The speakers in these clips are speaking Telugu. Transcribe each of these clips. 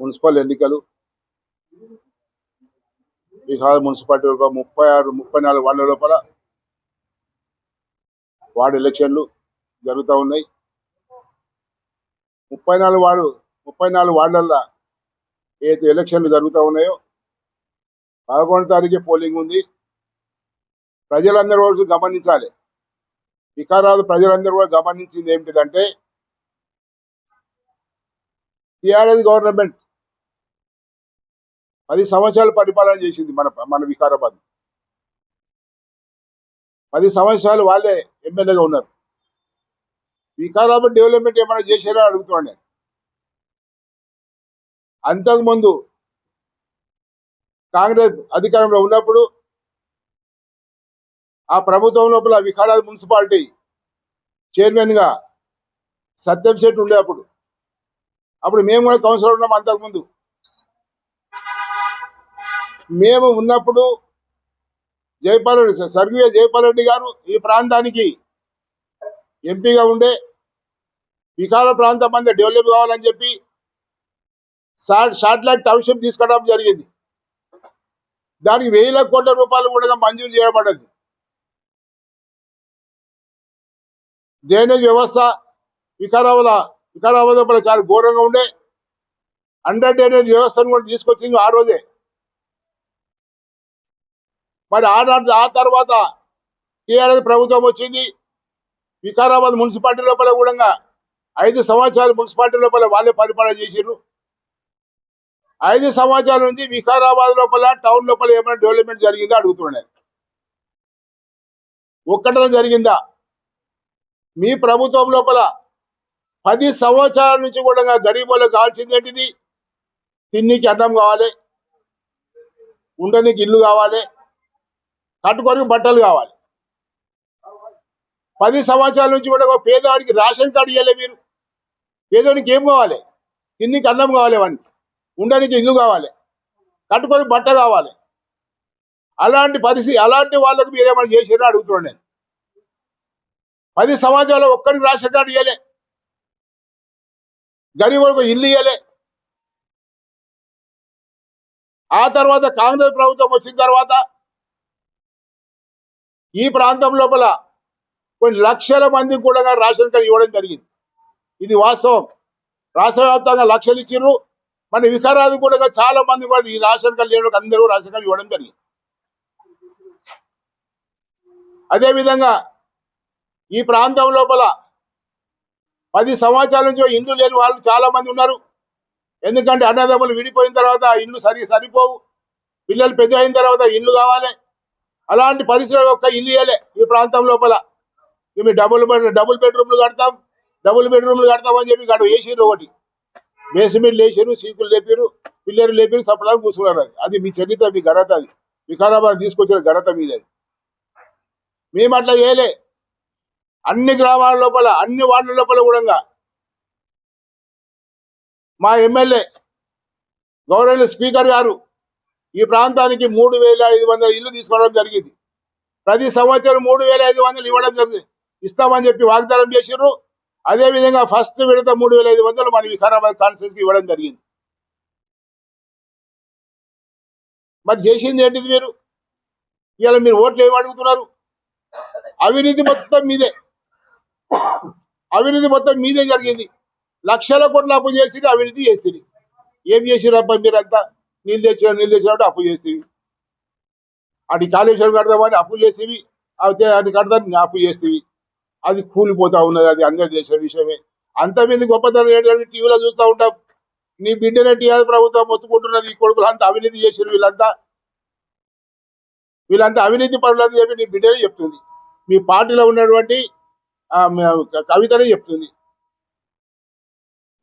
మున్సిపల్ ఎన్నికలు. బీహార్ మున్సిపాలిటీ లోపల ముప్పై ఆరు ముప్పై నాలుగు వార్డుల లోపల వార్డు ఎలక్షన్లు జరుగుతూ ఉన్నాయి. ముప్పై నాలుగు వార్డు ముప్పై నాలుగు వార్డులలో ఏదైతే ఎలక్షన్లు జరుగుతూ ఉన్నాయో పదకొండు తారీఖు పోలింగ్ ఉంది. ప్రజలందరూ రోజు గమనించాలి. వికారాబాద్ ప్రజలందరూ కూడా గమనించింది ఏమిటిదంటే టిఆర్ఎస్ గవర్నమెంట్ పది సంవత్సరాలు పరిపాలన చేసింది మన మన వికారాబాద్. పది సంవత్సరాలు వాళ్ళే ఎమ్మెల్యేగా ఉన్నారు. వికారాబాద్ డెవలప్మెంట్ ఏమైనా చేశారా అడుగుతున్నాను నేను. అంతకుముందు కాంగ్రెస్ అధికారంలో ఉన్నప్పుడు ఆ ప్రభుత్వం లోపల వికారాబాద్ మున్సిపాలిటీ చైర్మన్గా సత్యం శెట్టి ఉండే అప్పుడు అప్పుడు మేము కూడా కౌన్సిలర్ ఉన్నాం అంతకుముందు. మేము ఉన్నప్పుడు జయపాల్ రెడ్డి సార్ స్వర్గీయ జయపాల్ రెడ్డి గారు ఈ ప్రాంతానికి ఎంపీగా ఉండే వికార ప్రాంతం అంతా డెవలప్ కావాలని చెప్పి షార్ట్ టౌన్షిప్ తీసుకోవడం జరిగింది. దానికి వేల కోట్ల రూపాయలు కూడా మంజూరు చేయబడ్డది. డ్రైనేజ్ వ్యవస్థ వికారాబాద్ వికారాబాద్ చాలా ఘోరంగా ఉండే. అండర్ డ్రైనేజ్ వ్యవస్థను కూడా తీసుకొచ్చింది ఆ రోజే. మరి ఆనాడు ఆ తర్వాత టీఆర్ఎస్ ప్రభుత్వం వచ్చింది. వికారాబాద్ మున్సిపాలిటీ లోపల కూడా ఐదు సంవత్సరాలు మున్సిపాలిటీ లోపల వాళ్ళే పరిపాలన చేసిర్రు ఐదు సంవత్సరాల నుంచి వికారాబాద్ లోపల టౌన్ లోపల ఏమైనా డెవలప్మెంట్ జరిగిందా అడుగుతున్నాను ఒక్కటన జరిగిందా? మీ ప్రభుత్వం లోపల పది సంవత్సరాల నుంచి కూడా గరీబులకు కావాల్సింది ఏంటిది? తిన్నికి అన్నం కావాలి. ఉండనికి ఇల్లు కావాలి. కట్టుకొని బట్టలు కావాలి. పది సంవత్సరాల నుంచి కూడా పేదవాడికి రేషన్ కార్డు ఇవ్వలే మీరు. పేదవానికి ఏం కావాలి? తిన్నికి అన్నం కావాలి వాడికి. ఉండడానికి ఇల్లు కావాలి. కట్టుకొని బట్ట కావాలి. అలాంటి పరిస్థితి అలాంటి వాళ్ళకు మీరేమైనా చేసినా అడుగుతున్నాను నేను. పది సంవత్సరాలు ఒక్కరికి రేషన్ కార్డు ఇవ్వలే గరీబులకు ఇల్లు ఇవ్వలే ఆ తర్వాత కాంగ్రెస్ ప్రభుత్వం వచ్చిన తర్వాత ఈ ప్రాంతం లోపల కొన్ని లక్షల మందికి కూడా రేషన్ కార్డు ఇవ్వడం జరిగింది. ఇది వాస్తవం. రాష్ట్ర వ్యాప్తంగా లక్షలు ఇచ్చిర్రు. మన వికారాది కూడా చాలా మంది కూడా ఈ రేషన్ కార్డు లేని అందరూ రేషన్ కార్డు ఇవ్వడం జరిగింది. అదేవిధంగా ఈ ప్రాంతం లోపల పది సంవత్సరాల నుంచి ఇండ్లు లేని వాళ్ళు చాలా మంది ఉన్నారు. ఎందుకంటే అన్నదమ్ములు విడిపోయిన తర్వాత ఇండ్లు సరి సరిపోవు. పిల్లలు పెద్ద అయిన తర్వాత ఇండ్లు కావాలి. అలాంటి పరిశ్రమ యొక్క ఇల్లు ఇవ్వలే ఈ ప్రాంతం లోపల. మేము డబుల్ బెడ్ డబుల్ బెడ్రూమ్లు కడతాం డబుల్ బెడ్రూమ్లు కడతాం అని చెప్పి గడవ వేసిర్రు ఒకటి. బేస్మెంట్ లేచారు సీకులు లేపారు పిల్లలు లేపారు సపలా కూర్చున్నారు అది. అది మీ చరిత్ర మీ ఘనత అది. వికారాబాద్ తీసుకొచ్చిన ఘనత మీది అది. మేము అట్లా చేయలే. అన్ని గ్రామాల లోపల అన్ని వార్డుల లోపల కూడా మా ఎమ్మెల్యే గౌరవ స్పీకర్ గారు ఈ ప్రాంతానికి మూడు వేల ఐదు వందల ఇల్లు తీసుకోవడం జరిగింది. ప్రతి సంవత్సరం మూడు వేల ఐదు వందలు ఇవ్వడం జరిగింది. ఇస్తామని చెప్పి వాగ్దానం చేసిర్రు. అదే విధంగా ఫస్ట్ విడత మూడు వేల ఐదు వందలు మన వికారాబాద్ కాన్స్టిట్యూన్సీకి ఇవ్వడం జరిగింది. మరి చేసింది ఏంటిది మీరు? ఇవాళ మీరు ఓట్లు ఏమి అడుగుతున్నారు? అవినీతి మొత్తం మీదే. అవినీతి మొత్తం మీదే జరిగింది. లక్షల కోట్ల అప్పు చేసి అవినీతి చేసిరి ఏం చేసిరప్ప అబ్బా మీరంతా? నీళ్ళు తెచ్చిన నీళ్ళు తెచ్చినప్పుడు అప్పు చేసేవి. అటు కాళేశ్వరం కడదామని అప్పులు చేసేవి అయితే అటు కడదాని అప్పు చేసేవి. అది కూలిపోతా ఉన్నది అది అందరు తెలిసిన విషయమే. అంత గొప్పతనం ఏంటంటే టీవీలో చూస్తూ ఉంటాం. నీ బిడ్డనే టీఆర్ ప్రభుత్వం మొత్తుకుంటున్నది ఈ కొడుకులు అంతా అవినీతి చేసిరు వీళ్ళంతా. వీళ్ళంతా అవినీతి పరులు అని చెప్పి నీ బిడ్డనే చెప్తుంది. మీ పార్టీలో ఉన్నటువంటి కవితనే చెప్తుంది.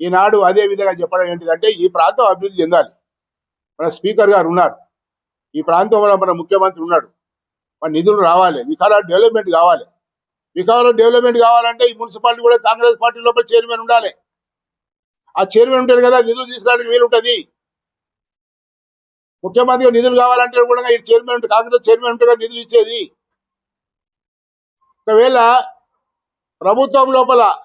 ఈనాడు అదే విధంగా చెప్పడం ఏంటిదంటే ఈ ప్రాంతం అభివృద్ధి చెందాలి. మన స్పీకర్ గారు ఉన్నారు. ఈ ప్రాంతంలో మన ముఖ్యమంత్రి ఉన్నాడు. మన నిధులు రావాలి. వికారాబాద్ డెవలప్మెంట్ కావాలి. వికారాబాద్ డెవలప్మెంట్ కావాలంటే ఈ మున్సిపాలిటీ కూడా కాంగ్రెస్ పార్టీ లోపల చైర్మన్ ఉండాలి. ఆ చైర్మన్ ఉంటాడు కదా నిధులు తీసుకురావడానికి వీలు ఉంటుంది. ముఖ్యమంత్రి నిధులు కావాలంటే కూడా ఈ చైర్మన్ ఉంటే కాంగ్రెస్ చైర్మన్ ఉంటే నిధులు ఇచ్చేది. ఒకవేళ ప్రభుత్వం లోపల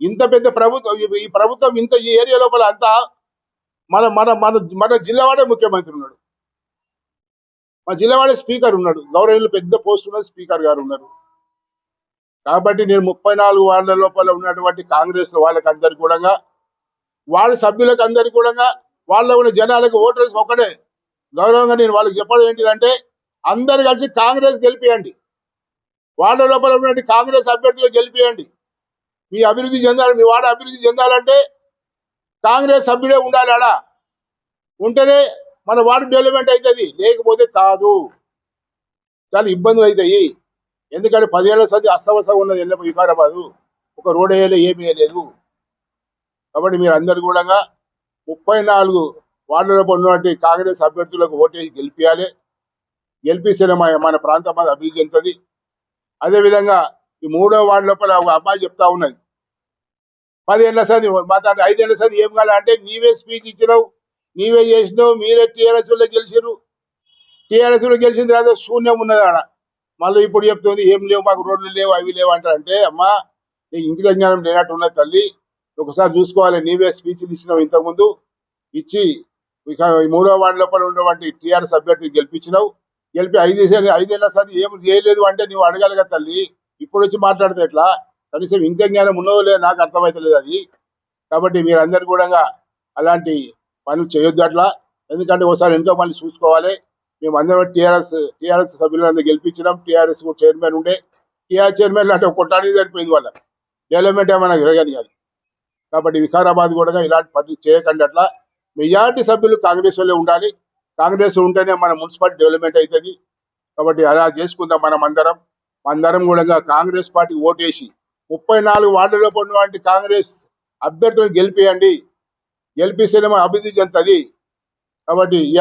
ఇంత పెద్ద ప్రభుత్వం ఈ ప్రభుత్వం ఇంత ఈ ఏరియా లోపల అంతా మన మన మన మన జిల్లావాడే ముఖ్యమంత్రి ఉన్నాడు. మా జిల్లావాడే స్పీకర్ ఉన్నాడు. గౌరవనీయులు పెద్ద పోస్ట్ ఉన్న స్పీకర్ గారు ఉన్నారు. కాబట్టి నేను ముప్పై నాలుగు వార్డుల లోపల ఉన్నటువంటి కాంగ్రెస్ వాళ్ళకి అందరికి కూడా వాళ్ళ సభ్యులకు అందరికి కూడా వాళ్ళ ఉన్న జనాలకు ఓటర్స్ ఒకటే గౌరవంగా నేను వాళ్ళకి చెప్పడం ఏంటిదంటే అందరు కలిసి కాంగ్రెస్ గెలిపియండి. వాళ్ళ లోపల ఉన్నటువంటి కాంగ్రెస్ అభ్యర్థులు గెలిపియండి. మీ అభివృద్ధి చెందాలి మీ వాడ అభివృద్ధి చెందాలంటే కాంగ్రెస్ సభ్యుడే ఉండాలి ఆడ. ఉంటేనే మన వార్డు డెవలప్మెంట్ అవుతుంది లేకపోతే కాదు. చాలా ఇబ్బందులు అవుతాయి ఎందుకంటే పదేళ్ళ సది అస్తవసం ఉన్నది ఎల్ల వికారాబాదు. ఒక రోడ్ వేయలే ఏమి వేయలేదు. కాబట్టి మీరు అందరు కూడా ముప్పై నాలుగు వార్డులలో ఉన్నటువంటి కాంగ్రెస్ అభ్యర్థులకు ఓటేసి గెలిపించాలి గెలిపిస్తేనే మన మన ప్రాంతం అది అభివృద్ధి చెందుతుంది. అదేవిధంగా ఈ మూడో వార్డు లోపల ఒక అమ్మాయి చెప్తా ఉన్నది. పదేళ్ళ సది మాట్లాడి ఐదేళ్ళ సది ఏం కాలే అంటే నీవే స్పీచ్ ఇచ్చినావు నీవే చేసినావు మీరే టీఆర్ఎస్లో గెలిచిరు టీఆర్ఎస్లో గెలిచిన తర్వాత శూన్యం ఉన్నది ఆడ. మళ్ళీ ఇప్పుడు చెప్తుంది ఏం లేవు మాకు రోడ్లు లేవు అవి లేవు అంటారు అంటే అమ్మా నీకు ఇంగిత జ్ఞానం లేనట్టు ఉన్నది తల్లి. ఒకసారి చూసుకోవాలి నీవే స్పీచ్లు ఇచ్చినావు ఇంతకుముందు. ఇచ్చి ఇక మూడో వార్డు లోపల ఉన్నటువంటి టీఆర్ఎస్ అభ్యర్థిని గెలిపించినావు. గెలిపి ఐదు ఐదేళ్ళ సది ఏం చేయలేదు అంటే నువ్వు అడగాలి కదా తల్లి ఇప్పుడు వచ్చి మాట్లాడితే ఎట్లా? కనీసం ఇంత జ్ఞానం ఉన్నదో లేదు నాకు అర్థమవుతలేదు అది. కాబట్టి మీరందరూ కూడా అలాంటి పనులు చేయొద్దు అట్లా. ఎందుకంటే ఒకసారి ఎంతో మళ్ళీ చూసుకోవాలి. మేము అందరం టీఆర్ఎస్ టీఆర్ఎస్ సభ్యులందరూ గెలిపించినాం. టీఆర్ఎస్ చైర్మన్ ఉండే. టీఆర్ చైర్మన్ అంటే ఒక కొట్టానికి సరిపోయింది వాళ్ళ. డెవలప్మెంట్ ఏమైనా జరగని కాదు. కాబట్టి వికారాబాద్ కూడా ఇలాంటి పనులు చేయకండి అట్లా. మెజార్టీ సభ్యులు కాంగ్రెస్ వాళ్ళే ఉండాలి. కాంగ్రెస్ ఉంటేనే మన మున్సిపాలిటీ డెవలప్మెంట్ అవుతుంది. కాబట్టి అలా చేసుకుందాం మనం అందరం. అందరం కూడా కాంగ్రెస్ పార్టీ ఓటేసి ముప్పై నాలుగు వార్డులో ఉన్నటువంటి కాంగ్రెస్ అభ్యర్థులను గెలిపియండి. గెలిపిస్తేనే మన అభివృద్ధి చెందుతుంది. కాబట్టి ఈ